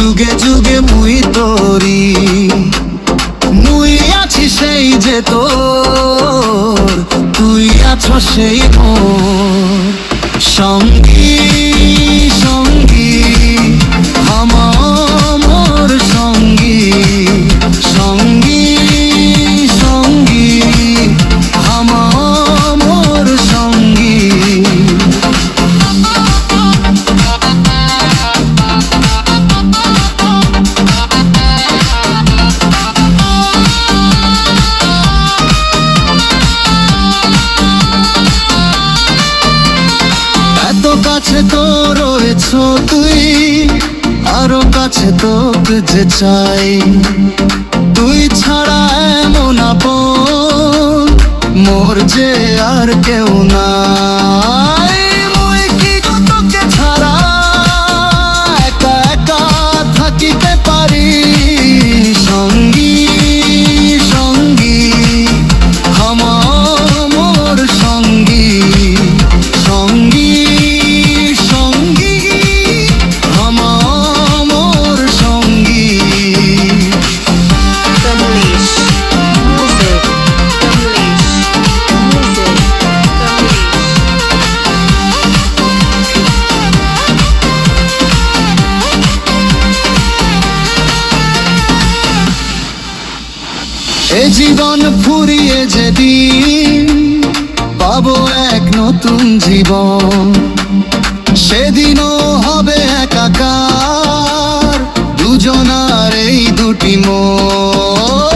যুগে যুগে মুই তোরি। মুই আছি সেই যে তোর তুই আছো সেই মোর। সঙ্গী কাছে তো রয়েছ তুই, আরও কাছে তোকে যে চাই। তুই ছাড়া এমন আপন, মোর যে আর কেউ নাই। এ জীবন ফুরিয়ে যেদিন পাবো এক নতুন জীবন। সেদিনও হবে একাকার, দুজনার এই দুটি মোর